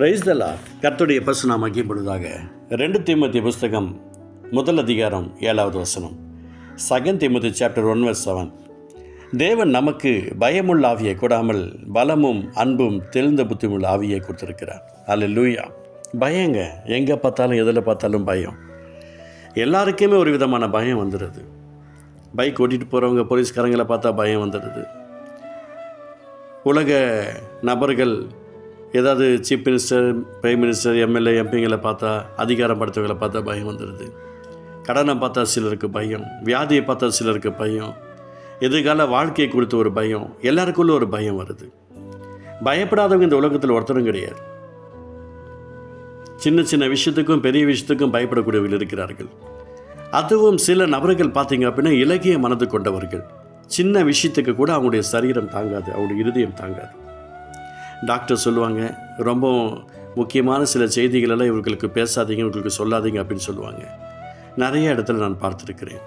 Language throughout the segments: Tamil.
பிரைஸ் தலா கர்த்தருடைய பசு நாம் பொழுதாக. ரெண்டு தீமத்தி புஸ்தகம் முதல் அதிகாரம் ஏழாவது வசனம். Second Timothy chapter one verse seven தேவன் நமக்கு பயமுள்ள ஆவியை கொடாமல் பலமும் அன்பும் தெளிந்த புத்தியுள்ள ஆவியை கொடுத்துருக்கிறார். அல்ல லூயா பயங்க எங்கே பார்த்தாலும் எதில் பார்த்தாலும் பயம். எல்லாருக்குமே ஒரு விதமான பயம் வந்துடுது. பைக் ஓட்டிகிட்டு போகிறவங்க போலீஸ்காரங்களை பார்த்தா பயம் வந்துடுது. உலக நபர்கள் ஏதாவது chief minister prime minister MLA எம்பிங்களை பார்த்தா அதிகாரம் படுத்தவங்களை பார்த்தா பயம் வந்துடுது கடனை பார்த்தா சிலருக்கு பயம் வியாதியை பார்த்தா சிலருக்கு பயம் எதிர்கால வாழ்க்கையை கொடுத்த ஒரு பயம் எல்லாருக்குள்ள ஒரு பயம் வருது. பயப்படாதவங்க இந்த உலகத்தில் ஒருத்தரும் கிடையாது. சின்ன சின்ன விஷயத்துக்கும் பெரிய விஷயத்துக்கும் பயப்படக்கூடியவர்கள் இருக்கிறார்கள். அதுவும் சில நபர்கள் பார்த்தீங்க அப்படின்னா இலகிய மனது கொண்டவர்கள். சின்ன விஷயத்துக்கு கூட அவங்களுடைய சரீரம் தாங்காது அவங்களுடைய இருதயம் தாங்காது. டாக்டர் சொல்லுவாங்க ரொம்ப முக்கியமான சில செய்திகளெல்லாம் இவர்களுக்கு பேசாதீங்க இவர்களுக்கு சொல்லாதீங்க அப்படின்னு சொல்லுவாங்க. நிறைய இடத்துல நான் பார்த்துருக்கிறேன்.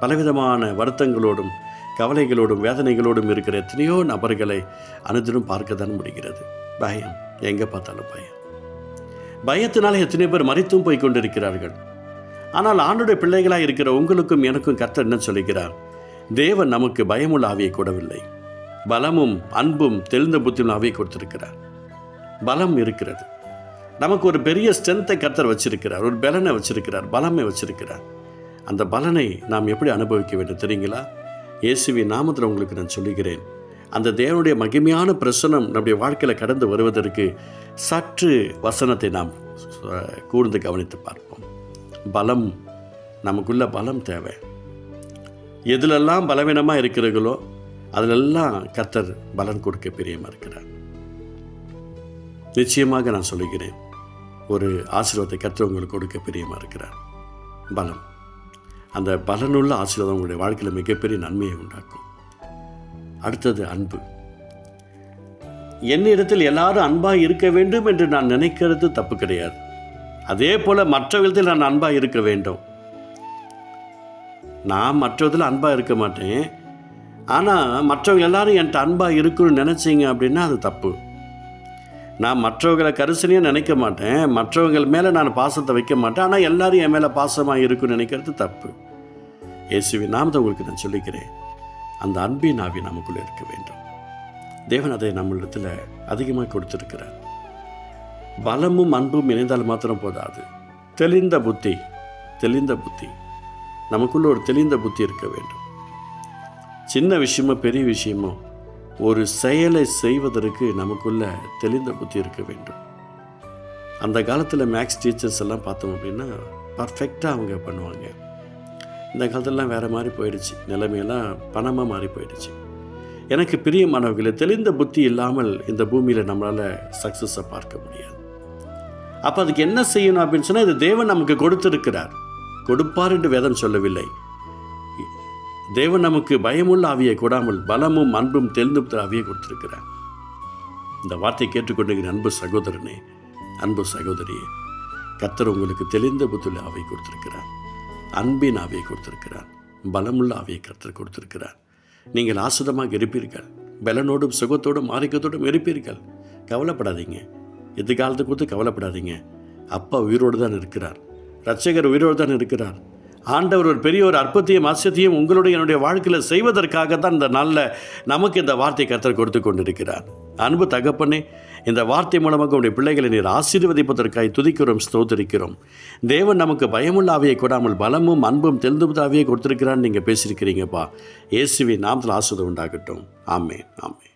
பலவிதமான வருத்தங்களோடும் கவலைகளோடும் வேதனைகளோடும் இருக்கிற எத்தனையோ நபர்களை அனுதினம் பார்க்க தான் முடிகிறது. பயம். எங்கே பார்த்தாலும் பயம். பயத்தினால் எத்தனையோ பேர் மறித்தும் போய் கொண்டிருக்கிறார்கள். ஆனால் ஆண்டுடைய பிள்ளைகளாக இருக்கிற உங்களுக்கும் எனக்கும் கர்த்தர் என்ன சொல்லுகிறார்? தேவன் நமக்கு பயமுள்ள ஆவியை கூடவில்லை. பலமும் அன்பும் தெளிந்த புத்தியும் ஆவியை கொடுத்திருக்கிறார். பலம் இருக்கிறது. நமக்கு ஒரு பெரிய ஸ்ட்ரென்த்தை கர்த்தர் வச்சிருக்கிறார். ஒரு பலனை வச்சிருக்கிறார். பலமை வச்சிருக்கிறார். அந்த பலனை நாம் எப்படி அனுபவிக்க வேண்டும் தெரியுங்களா? இயேசுவி நாமத்தில் உங்களுக்கு நான் சொல்லுகிறேன். அந்த தேவனுடைய மகிமையான பிரசனம் நம்முடைய வாழ்க்கையில் கடந்து வருவதற்கு சற்று வசனத்தை நாம் கூர்ந்து கவனித்து பார்ப்போம். பலம் நமக்குள்ள பலம் தேவை. எதிலெல்லாம் பலவீனமாக இருக்கிறீர்களோ அதிலெல்லாம் கர்த்தர் பலன் கொடுக்க பிரியமாக இருக்கிறார். நிச்சயமாக நான் சொல்லுகிறேன் ஒரு ஆசீர்வாதத்தை கர்த்தர் உங்களுக்கு கொடுக்க பிரியமாக இருக்கிறார். பலம். அந்த பலனுள்ள ஆசீர்வாதம் உங்களுடைய வாழ்க்கையில் மிகப்பெரிய நன்மையை உண்டாக்கும். அடுத்தது அன்பு. என்னிடத்தில் எல்லாரும் அன்பாக இருக்க வேண்டும் என்று நான் நினைக்கிறது தப்பு கிடையாது. அதே போல விதத்தில் நான் அன்பாக இருக்க வேண்டும். நான் மற்ற விதத்தில் அன்பாக இருக்க மாட்டேன். ஆனால் மற்றவங்க எல்லாரும் என்கிட்ட அன்பாக இருக்குன்னு நினச்சிங்க அப்படின்னா அது தப்பு. நான் மற்றவங்களை கரிசனையாக நினைக்க மாட்டேன். மற்றவங்கள் மேலே நான் பாசத்தை வைக்க மாட்டேன். ஆனால் எல்லாரும் என் மேலே பாசமாக இருக்குன்னு நினைக்கிறது தப்பு. இயேசுவி நாமத்தை உங்களுக்கு நான் சொல்லிக்கிறேன். அந்த அன்பின் ஆவி நமக்குள்ளே இருக்க வேண்டும். தேவன் அதை நம்மளிடத்தில் அதிகமாக கொடுத்துருக்கிறார். பலமும் அன்பும் இணைந்தால் மாத்திரம் போதாது. தெளிந்த புத்தி தெளிந்த புத்தி. நமக்குள்ள ஒரு தெளிந்த புத்தி இருக்க வேண்டும். சின்ன விஷயமோ பெரிய விஷயமோ ஒரு செயலை செய்வதற்கு நமக்குள்ள தெளிந்த புத்தி இருக்க வேண்டும். அந்த காலத்தில் மேக்ஸ் டீச்சர்ஸ் எல்லாம் பார்த்தோம் அப்படின்னா பர்ஃபெக்டாக அவங்க பண்ணுவாங்க. இந்த காலத்துலலாம் வேறு மாதிரி போயிடுச்சு. நிலைமையெல்லாம் பணமாக மாறி போயிடுச்சு. எனக்கு பிரியமானவர்களை தெளிந்த புத்தி இல்லாமல் இந்த பூமியில் நம்மளால் சக்ஸஸை பார்க்க முடியாது. அப்போ அதுக்கு என்ன செய்யணும் அப்படின்னு சொன்னால் இது தேவன் நமக்கு கொடுத்துருக்கிறார். கொடுப்பார் என்று வேதம் சொல்லவில்லை. தேவன் நமக்கு பயமுள்ள ஆவியை கூடாமல் பலமும் அன்பும் தெளிந்து ஆவியை கொடுத்திருக்கிறார். இந்த வார்த்தை கேட்டுக்கொண்டிருக்கிற அன்பு சகோதரனே அன்பு சகோதரியே கத்தர் உங்களுக்கு தெளிந்த புத்துள்ள ஆவியை கொடுத்திருக்கிறார். அன்பின் ஆவியை கொடுத்திருக்கிறார். பலமுள்ள ஆவியை கத்தர் கொடுத்திருக்கிறார். நீங்கள் ஆசுதமாக இருப்பீர்கள். பலனோடும் சுகத்தோடும் ஆரோக்கியத்தோடும் இருப்பீர்கள். கவலைப்படாதீங்க. எதிர்காலத்தை கொடுத்து கவலைப்படாதீங்க. அப்பா உயிரோடு தான் இருக்கிறார். ரட்சகர் உயிரோடு தான் இருக்கிறார். ஆண்டவர் ஒரு பெரிய ஒரு அற்பத்தையும் ஆசியத்தையும் உங்களுடைய என்னுடைய வாழ்க்கையில் செய்வதற்காக தான் இந்த நாளில் நமக்கு இந்த வார்த்தை கத்தர் கொடுத்து கொண்டிருக்கிறார். அன்பு தகப்பனே இந்த வார்த்தை மூலமாக உடைய பிள்ளைகளை நீர் ஆசீர்வதிப்பதற்காய் துதிக்கிறோம் ஸ்தோத்திரிக்கிறோம். தேவன் நமக்கு பயமுள்ள ஆவியை கொடாமல் பலமும் அன்பும் தெளிந்த ஆவியை கொடுத்திருக்கிறான்னு நீங்கள் பேசியிருக்கிறீங்கப்பா. இயேசுவி நாமத்தில் ஆசிர்வாதம் உண்டாகட்டும். ஆமே ஆமே